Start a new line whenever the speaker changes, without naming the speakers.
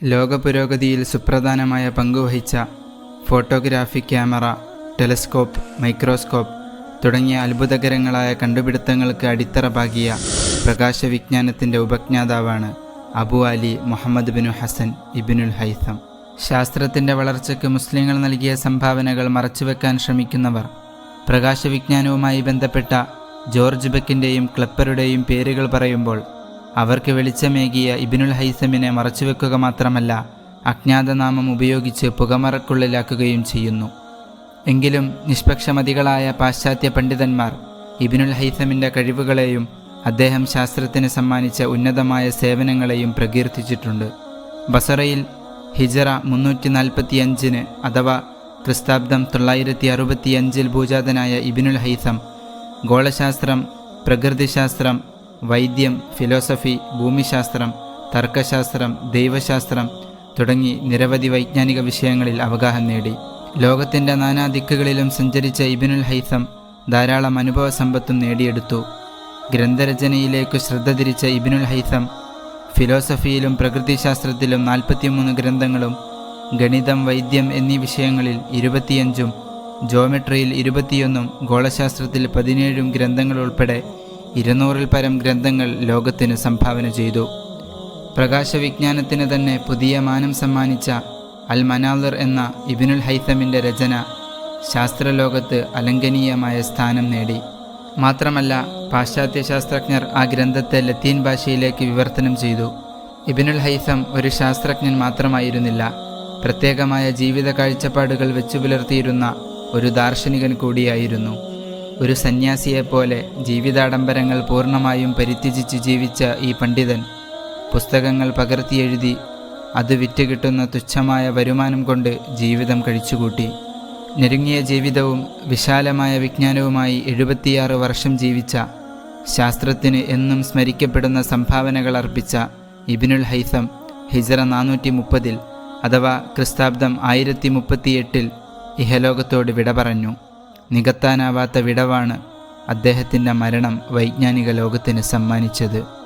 ലോകപുരോഗതിയിൽ സുപ്രധാനമായ പങ്കുവഹിച്ച photography camera telescope microscope തുടങ്ങിയ അത്ഭുതകരങ്ങളായ കണ്ടുപിടുത്തങ്ങൾക്ക് അടിത്തറ പാകിയ പ്രകാശവിജ്ഞാനത്തിന്റെ ഉപജ്ഞാതാവാണ് അബു അലി മുഹമ്മദ് ബിനു ഹസൻ ഇബിനുൽ ഹൈസം ശാസ്ത്രത്തിന്റെ വളർച്ചയ്ക്ക് മുസ്ലിങ്ങൾ നൽകിയ സംഭാവനകൾ മറച്ചുവെക്കാൻ ശ്രമിക്കുന്നവർ പ്രകാശവിജ്ഞാനവുമായി ബന്ധപ്പെട്ട ജോർജ് ബെക്കിന്റെയും ക്ലപ്പറുടെയും പേരുകൾ പറയുമ്പോൾ അവർക്ക് വെളിച്ചമേകിയ ഇബിനുൽ ഹൈസമിനെ മറച്ചുവെക്കുക മാത്രമല്ല അജ്ഞാതനാമം ഉപയോഗിച്ച് പുകമറക്കുള്ളിലാക്കുകയും ചെയ്യുന്നു. എങ്കിലും നിഷ്പക്ഷമതികളായ പാശ്ചാത്യ പണ്ഡിതന്മാർ ഇബിനുൽ ഹൈസമിന്റെ കഴിവുകളെയും അദ്ദേഹം ശാസ്ത്രത്തിന് സമ്മാനിച്ച ഉന്നതമായ സേവനങ്ങളെയും പ്രകീർത്തിച്ചിട്ടുണ്ട്. ബസറയിൽ ഹിജറ മുന്നൂറ്റി നാൽപ്പത്തി അഞ്ചിന് അഥവാ ക്രിസ്താബ്ദം തൊള്ളായിരത്തി അറുപത്തിയഞ്ചിൽ ഭൂജാതനായ ഇബിനുൽ ഹൈസം ഗോളശാസ്ത്രം പ്രകൃതിശാസ്ത്രം വൈദ്യം ഫിലോസഫി ഭൂമിശാസ്ത്രം തർക്കശാസ്ത്രം ദൈവശാസ്ത്രം തുടങ്ങി നിരവധി വൈജ്ഞാനിക വിഷയങ്ങളിൽ അവഗാഹം നേടി. ലോകത്തിന്റെ നാനാ ദിക്കുകളിലും സഞ്ചരിച്ച ഇബിനുൽ ഹൈസം ധാരാളം അനുഭവ സമ്പത്തും നേടിയെടുത്തു. ഗ്രന്ഥരചനയിലേക്ക് ശ്രദ്ധ തിരിച്ച ഇബിനുൽ ഹൈസം ഫിലോസഫിയിലും പ്രകൃതിശാസ്ത്രത്തിലും നാൽപ്പത്തിമൂന്ന് ഗ്രന്ഥങ്ങളും ഗണിതം വൈദ്യം എന്നീ വിഷയങ്ങളിൽ ഇരുപത്തിയഞ്ചും ജോമെട്രിയിൽ ഇരുപത്തിയൊന്നും ഗോളശാസ്ത്രത്തിൽ പതിനേഴും ഗ്രന്ഥങ്ങൾ ഉൾപ്പെടെ ഇരുന്നൂറിൽ പരം ഗ്രന്ഥങ്ങൾ ലോകത്തിന് സംഭാവന ചെയ്തു. പ്രകാശവിജ്ഞാനത്തിന് തന്നെ പുതിയ മാനം സമ്മാനിച്ച അൽ മനാലിർ എന്ന ഇബിനുൽ ഹൈത്തമിന്റെ രചന ശാസ്ത്രലോകത്ത് അലങ്കനീയമായ സ്ഥാനം നേടി. മാത്രമല്ല പാശ്ചാത്യ ശാസ്ത്രജ്ഞർ ആ ഗ്രന്ഥത്തെ ലത്തീൻ ഭാഷയിലേക്ക് വിവർത്തനം ചെയ്തു. ഇബിനുൽ ഹൈസം ഒരു ശാസ്ത്രജ്ഞൻ മാത്രമായിരുന്നില്ല. പ്രത്യേകമായ ജീവിത കാഴ്ചപ്പാടുകൾ വെച്ചു പുലർത്തിയിരുന്ന ഒരു ദാർശനികൻ കൂടിയായിരുന്നു. ഒരു സന്യാസിയെപ്പോലെ ജീവിതാഡംബരങ്ങൾ പൂർണമായും പരിത്യജിച്ച് ജീവിച്ച ഈ പണ്ഡിതൻ പുസ്തകങ്ങൾ പകർത്തിയെഴുതി അത് വിറ്റുകിട്ടുന്ന തുച്ഛമായ വരുമാനം കൊണ്ട് ജീവിതം കഴിച്ചുകൂട്ടി. ഞെരുങ്ങിയ ജീവിതവും വിശാലമായ വിജ്ഞാനവുമായി എഴുപത്തിയാറ് വർഷം ജീവിച്ച ശാസ്ത്രത്തിന് എന്നും സ്മരിക്കപ്പെടുന്ന സംഭാവനകൾ അർപ്പിച്ച ഇബിനുൽ ഹൈസം ഹിജറ നാനൂറ്റി മുപ്പതിൽ അഥവാ ക്രിസ്താബ്ദം ആയിരത്തി മുപ്പത്തിയെട്ടിൽ ഇഹലോകത്തോട് വിട പറഞ്ഞു. നികത്താനാവാത്ത വിടവാണ് അദ്ദേഹത്തിന്റെ മരണം വൈജ്ഞാനിക ലോകത്തിന് സമ്മാനിച്ചത്.